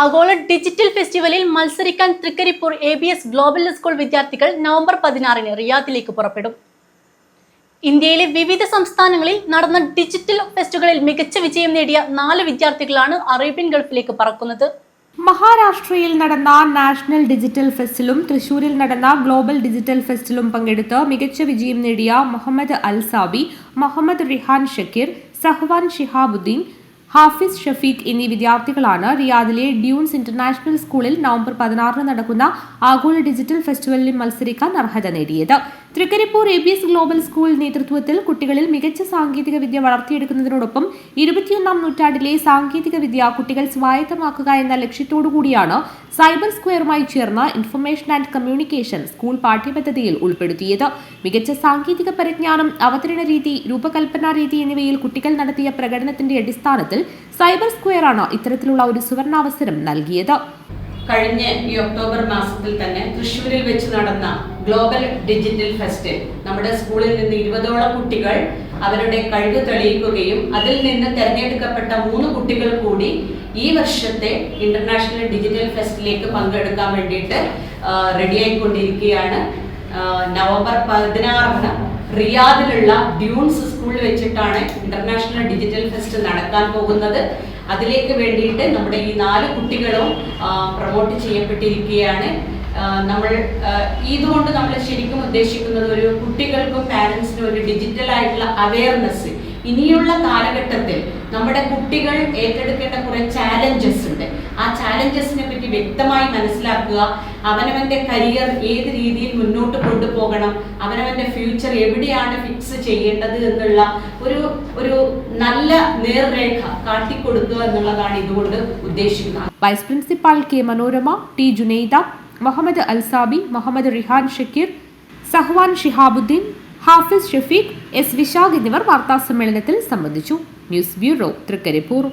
ആഗോള ഡിജിറ്റൽ ഫെസ്റ്റിവലിൽ മത്സരിക്കാൻ Thrikaripur A B S global school വിദ്യാർത്ഥികൾ നവംബർ പതിനാറിന് റിയാദിലേക്ക് പുറപ്പെടും. ഇന്ത്യയിലെ വിവിധ സംസ്ഥാനങ്ങളിൽ നടന്ന ഡിജിറ്റൽ ഫെസ്റ്റുകളിൽ മികച്ച വിജയം നേടിയ നാല് വിദ്യാർത്ഥികളാണ് അറേബ്യൻ ഗൾഫിലേക്ക് പറക്കുന്നത്. മഹാരാഷ്ട്രയിൽ നടന്ന നാഷണൽ ഡിജിറ്റൽ ഫെസ്റ്റിലും തൃശൂരിൽ നടന്ന ഗ്ലോബൽ ഡിജിറ്റൽ ഫെസ്റ്റിലും പങ്കെടുത്ത് മികച്ച വിജയം നേടിയ മുഹമ്മദ് അൽസാബി മുഹമ്മദ് റിഹാൻ ഷക്കീർ സഹ്വാൻ ഷിഹാബുദ്ദീൻ ഹാഫിസ് ഷഫീഖ് എന്നീ വിദ്യാർത്ഥികളാണ് റിയാദിലെ ഡ്യൂൺസ് ഇന്റർനാഷണൽ സ്കൂളിൽ നവംബർ പതിനാറിന് നടക്കുന്ന ആഗോള ഡിജിറ്റൽ ഫെസ്റ്റിവലിൽ മത്സരിക്കാൻ അർഹത നേടിയത്. Thrikaripur A B S global school നേതൃത്വത്തിൽ കുട്ടികളിൽ മികച്ച സാങ്കേതിക വിദ്യ വളർത്തിയെടുക്കുന്നതിനോടൊപ്പം ഇരുപത്തിയൊന്നാം നൂറ്റാണ്ടിലെ സാങ്കേതിക വിദ്യ കുട്ടികൾ സ്വായത്തമാക്കുക എന്ന ലക്ഷ്യത്തോടുകൂടിയാണ് സൈബർ സ്ക്വയറുമായി ചേർന്ന ഇൻഫർമേഷൻ ആൻഡ് കമ്മ്യൂണിക്കേഷൻ സ്കൂൾ പാഠ്യപദ്ധതിയിൽ ഉൾപ്പെടുത്തിയത്. മികച്ച സാങ്കേതിക പരിജ്ഞാനം അവതരണ രീതി രൂപകൽപ്പന രീതി എന്നിവയിൽ കുട്ടികൾ നടത്തിയ പ്രകടനത്തിന്റെ അടിസ്ഥാനത്തിൽ സൈബർ സ്ക്വയറാണ് ഇത്തരത്തിലുള്ള ഒരു സുവർണാവസരം നൽകിയത്. കഴിഞ്ഞ ഈ ഒക്ടോബർ മാസത്തിൽ തന്നെ തൃശ്ശൂരിൽ വെച്ച് നടന്ന ഗ്ലോബൽ ഡിജിറ്റൽ ഫെസ്റ്റ് നമ്മുടെ സ്കൂളിൽ നിന്ന് ഇരുപതോളം കുട്ടികൾ അവരുടെ കഴിവ് തെളിയിക്കുകയും അതിൽ നിന്ന് തിരഞ്ഞെടുക്കപ്പെട്ട മൂന്ന് കുട്ടികൾ കൂടി ഈ വർഷത്തെ ഇന്റർനാഷണൽ ഡിജിറ്റൽ ഫെസ്റ്റിലേക്ക് പങ്കെടുക്കാൻ വേണ്ടിയിട്ട് റെഡിയായിക്കൊണ്ടിരിക്കുകയാണ്. നവംബർ പതിനാറിന് റിയാദിലുള്ള ഡ്യൂൺസ് സ്കൂളിൽ വെച്ചിട്ടാണ് ഇന്റർനാഷണൽ ഡിജിറ്റൽ ഫെസ്റ്റ് നടക്കാൻ പോകുന്നത്. അതിലേക്ക് വേണ്ടിയിട്ട് നമ്മുടെ ഈ നാല് കുട്ടികളും പ്രൊമോട്ട് ചെയ്യപ്പെട്ടിരിക്കുകയാണ്. നമ്മൾ ഇതുകൊണ്ട് നമ്മൾ ശരിക്കും ഉദ്ദേശിക്കുന്നത് ഒരു കുട്ടികൾക്കും പാരൻസിനും ഒരു ഡിജിറ്റൽ ആയിട്ടുള്ള അവയർനെസ് ഇനിയുള്ള കാലഘട്ടത്തിൽ നമ്മുടെ കുട്ടികൾ ഏറ്റെടുക്കേണ്ട കുറെ ചാലഞ്ചസ് ഉണ്ട്. ആ ചാലഞ്ചസിനെ പറ്റി വ്യക്തമായി മനസ്സിലാക്കുക. അവനവന്റെ കരിയർ ഏത് രീതിയിൽ മുന്നോട്ട് കൊണ്ടുപോകണം. അവനവന്റെ ഫ്യൂച്ചർ എവിടെയാണ് ഫിക്സ് ചെയ്യേണ്ടത് എന്നുള്ള ഒരു ഒരു നല്ല നേർരേഖ കാട്ടിക്കൊടുക്കുക എന്നുള്ളതാണ് ഇതുകൊണ്ട് ഉദ്ദേശിക്കുന്നത്. Vice principal K Manorama T Junaida Muhammad Alsabi Muhammad Rihan Shakir Sahwan Shihabuddin Hafiz Shafeeq S Vishakh എന്നിവർ വാർത്താസമ്മേളനത്തിൽ സംബന്ധിച്ചു. News bureau Thrikaripur.